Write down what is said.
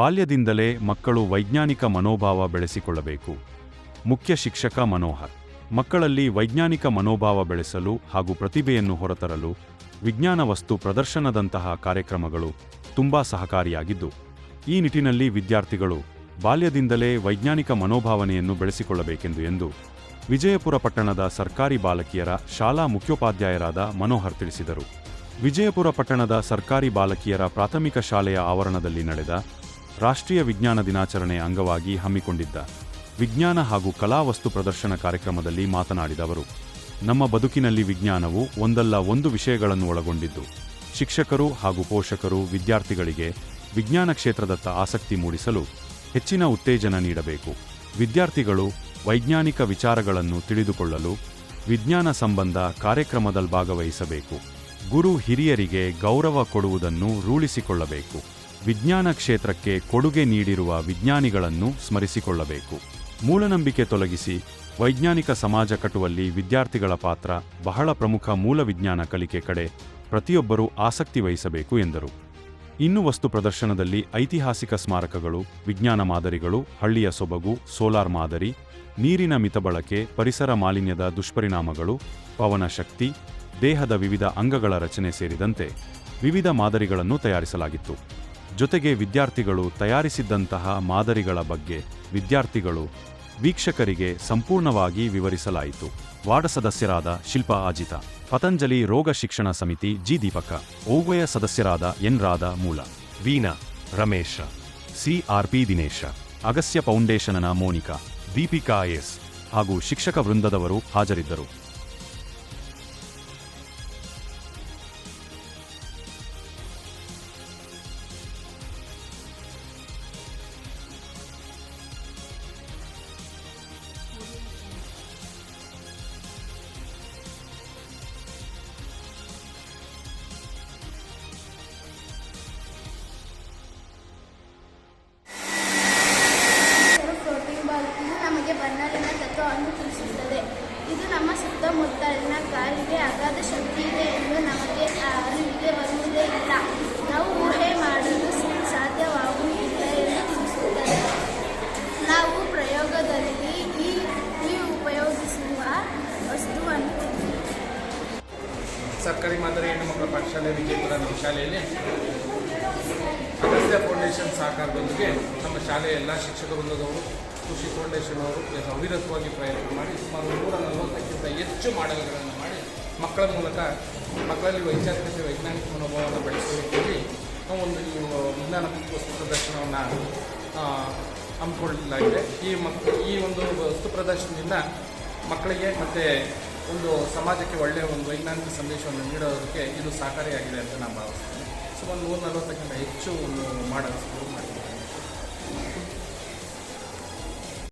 ಬಾಲ್ಯದಿಂದಲೇ ಮಕ್ಕಳು ವೈಜ್ಞಾನಿಕ ಮನೋಭಾವ ಬೆಳೆಸಿಕೊಳ್ಳಬೇಕು. ಮುಖ್ಯ ಶಿಕ್ಷಕ ಮನೋಹರ್, ಮಕ್ಕಳಲ್ಲಿ ವೈಜ್ಞಾನಿಕ ಮನೋಭಾವ ಬೆಳೆಸಲು ಹಾಗೂ ಪ್ರತಿಭೆಯನ್ನು ಹೊರತರಲು ವಿಜ್ಞಾನ ವಸ್ತು ಪ್ರದರ್ಶನದಂತಹ ಕಾರ್ಯಕ್ರಮಗಳು ತುಂಬಾ ಸಹಕಾರಿಯಾಗಿದ್ದು, ಈ ನಿಟ್ಟಿನಲ್ಲಿ ವಿದ್ಯಾರ್ಥಿಗಳು ಬಾಲ್ಯದಿಂದಲೇ ವೈಜ್ಞಾನಿಕ ಮನೋಭಾವನೆಯನ್ನು ಬೆಳೆಸಿಕೊಳ್ಳಬೇಕೆಂದು ಎಂದು ವಿಜಯಪುರ ಪಟ್ಟಣದ ಸರ್ಕಾರಿ ಬಾಲಕಿಯರ ಶಾಲಾ ಮುಖ್ಯೋಪಾಧ್ಯಾಯರಾದ ಮನೋಹರ್ ತಿಳಿಸಿದರು. ವಿಜಯಪುರ ಪಟ್ಟಣದ ಸರ್ಕಾರಿ ಬಾಲಕಿಯರ ಪ್ರಾಥಮಿಕ ಶಾಲೆಯ ಆವರಣದಲ್ಲಿ ನಡೆದ ರಾಷ್ಟ್ರೀಯ ವಿಜ್ಞಾನ ದಿನಾಚರಣೆ ಅಂಗವಾಗಿ ಹಮ್ಮಿಕೊಂಡಿದ್ದ ವಿಜ್ಞಾನ ಹಾಗೂ ಕಲಾವಸ್ತು ಪ್ರದರ್ಶನ ಕಾರ್ಯಕ್ರಮದಲ್ಲಿ ಮಾತನಾಡಿದ ಅವರು, ನಮ್ಮ ಬದುಕಿನಲ್ಲಿ ವಿಜ್ಞಾನವು ಒಂದಲ್ಲ ಒಂದು ವಿಷಯಗಳನ್ನು ಒಳಗೊಂಡಿದ್ದು, ಶಿಕ್ಷಕರು ಹಾಗೂ ಪೋಷಕರು ವಿದ್ಯಾರ್ಥಿಗಳಿಗೆ ವಿಜ್ಞಾನ ಕ್ಷೇತ್ರದತ್ತ ಆಸಕ್ತಿ ಮೂಡಿಸಲು ಹೆಚ್ಚಿನ ಉತ್ತೇಜನ ನೀಡಬೇಕು. ವಿದ್ಯಾರ್ಥಿಗಳು ವೈಜ್ಞಾನಿಕ ವಿಚಾರಗಳನ್ನು ತಿಳಿದುಕೊಳ್ಳಲು ವಿಜ್ಞಾನ ಸಂಬಂಧ ಕಾರ್ಯಕ್ರಮದಲ್ಲಿ ಭಾಗವಹಿಸಬೇಕು. ಗುರು ಹಿರಿಯರಿಗೆ ಗೌರವ ಕೊಡುವುದನ್ನು ರೂಢಿಸಿಕೊಳ್ಳಬೇಕು. ವಿಜ್ಞಾನ ಕ್ಷೇತ್ರಕ್ಕೆ ಕೊಡುಗೆ ನೀಡಿರುವ ವಿಜ್ಞಾನಿಗಳನ್ನು ಸ್ಮರಿಸಿಕೊಳ್ಳಬೇಕು. ಮೂಢನಂಬಿಕೆ ತೊಲಗಿಸಿ ವೈಜ್ಞಾನಿಕ ಸಮಾಜ ಕಟ್ಟುವಲ್ಲಿ ವಿದ್ಯಾರ್ಥಿಗಳ ಪಾತ್ರ ಬಹಳ ಪ್ರಮುಖ ಮೂಲ ವಿಜ್ಞಾನ ಕಲಿಕೆ ಕಡೆ ಪ್ರತಿಯೊಬ್ಬರೂ ಆಸಕ್ತಿ ವಹಿಸಬೇಕು ಎಂದರು. ಇನ್ನು ವಸ್ತು ಪ್ರದರ್ಶನದಲ್ಲಿ ಐತಿಹಾಸಿಕ ಸ್ಮಾರಕಗಳು, ವಿಜ್ಞಾನ ಮಾದರಿಗಳು, ಹಳ್ಳಿಯ ಸೊಬಗು, ಸೋಲಾರ್ ಮಾದರಿ, ನೀರಿನ ಮಿತಬಳಕೆ, ಪರಿಸರ ಮಾಲಿನ್ಯದ ದುಷ್ಪರಿಣಾಮಗಳು, ಪವನ ಶಕ್ತಿ, ದೇಹದ ವಿವಿಧ ಅಂಗಗಳ ರಚನೆ ಸೇರಿದಂತೆ ವಿವಿಧ ಮಾದರಿಗಳನ್ನು ತಯಾರಿಸಲಾಗಿತ್ತು. ಜೊತೆಗೆ ವಿದ್ಯಾರ್ಥಿಗಳು ತಯಾರಿಸಿದ್ದಂತಹ ಮಾದರಿಗಳ ಬಗ್ಗೆ ವಿದ್ಯಾರ್ಥಿಗಳು ವೀಕ್ಷಕರಿಗೆ ಸಂಪೂರ್ಣವಾಗಿ ವಿವರಿಸಲಾಯಿತು. ವಾರ್ಡ್ ಸದಸ್ಯರಾದ ಶಿಲ್ಪಾ ಅಜಿತ, ಪತಂಜಲಿ ರೋಗ ಶಿಕ್ಷಣ ಸಮಿತಿ ಜಿ ದೀಪಕ, ಓವಯ ಸದಸ್ಯರಾದ ಎನ್ ರಾಧ ಮೂಲ ವೀಣಾ ರಮೇಶ ಸಿಆರ್ಪಿ ದಿನೇಶ, ಅಗಸ್ಯ ಫೌಂಡೇಶನನ ಮೋನಿಕಾ, ದೀಪಿಕಾ ಎಸ್ ಹಾಗೂ ಶಿಕ್ಷಕ ವೃಂದದವರು ಹಾಜರಿದ್ದರು. ಗಾಳಿಗೆ ಅಗಾಧ ಶಕ್ತಿ ಇದೆ ಎಂದು ನಮಗೆ ಅರಿವಿಗೆ ಬರುವುದೇ ಇಲ್ಲ. ನಾವು ಊಹೆ ಮಾಡಲು ಸಾಧ್ಯವಾಗುವುದಿಲ್ಲ ಎಂದು ತಿಳಿಸುತ್ತದೆ ನಾವು ಪ್ರಯೋಗದಲ್ಲಿ ಈ ಈ ಉಪಯೋಗಿಸುವ ವಸ್ತುವನ್ನು ಸರ್ಕಾರಿ ಮಾದರಿ ಹೆಣ್ಣು ಮಕ್ಕಳ ಪಾಠಶಾಲೆ ವಿಜಯಪುರ ನಮ್ಮ ಶಾಲೆಯಲ್ಲಿ ಅಗಸ್ತ್ಯ ಫೌಂಡೇಶನ್ ಸಹಕಾರದೊಂದಿಗೆ ನಮ್ಮ ಶಾಲೆಯ ಎಲ್ಲ ಶಿಕ್ಷಕ ವೃಂದದವರು ಕೃಷಿ ಫೌಂಡೇಶನ್ ಅವರು ಅವಿರತವಾಗಿ ಪ್ರಯತ್ನ ಮಾಡಿ ಸುಮಾರು ನೂರ ನಲವತ್ತಕ್ಕಿಂತ ಹೆಚ್ಚು ಮಾಡೆಲ್ಗಳನ್ನು ಮಾಡಿ ಮಕ್ಕಳ ಮೂಲಕ ಮಕ್ಕಳಲ್ಲಿ ವೈಚಾರಿಕತೆ, ವೈಜ್ಞಾನಿಕ ಮನೋಭಾವವನ್ನು ಬೆಳೆಸೋದಕ್ಕೆ ನಾವು ಒಂದು ಈ ವಿಜ್ಞಾನ ವಸ್ತು ಪ್ರದರ್ಶನವನ್ನು ಹಮ್ಮಿಕೊಳ್ಳಲಾಗಿದೆ. ಈ ಮಕ್, ಈ ಒಂದು ವಸ್ತು ಪ್ರದರ್ಶನದಿಂದ ಮಕ್ಕಳಿಗೆ ಮತ್ತು ಒಂದು ಸಮಾಜಕ್ಕೆ ಒಳ್ಳೆಯ ಒಂದು ವೈಜ್ಞಾನಿಕ ಸಂದೇಶವನ್ನು ನೀಡೋದಕ್ಕೆ ಇದು ಸಹಕಾರಿಯಾಗಿದೆ ಅಂತ ನಾನು ಭಾವಿಸ್ತೀನಿ. ಸುಮಾರು ನೂರ ನಲವತ್ತಕ್ಕಿಂತ ಹೆಚ್ಚು ಒಂದು ಶುರು ಮಾಡಿ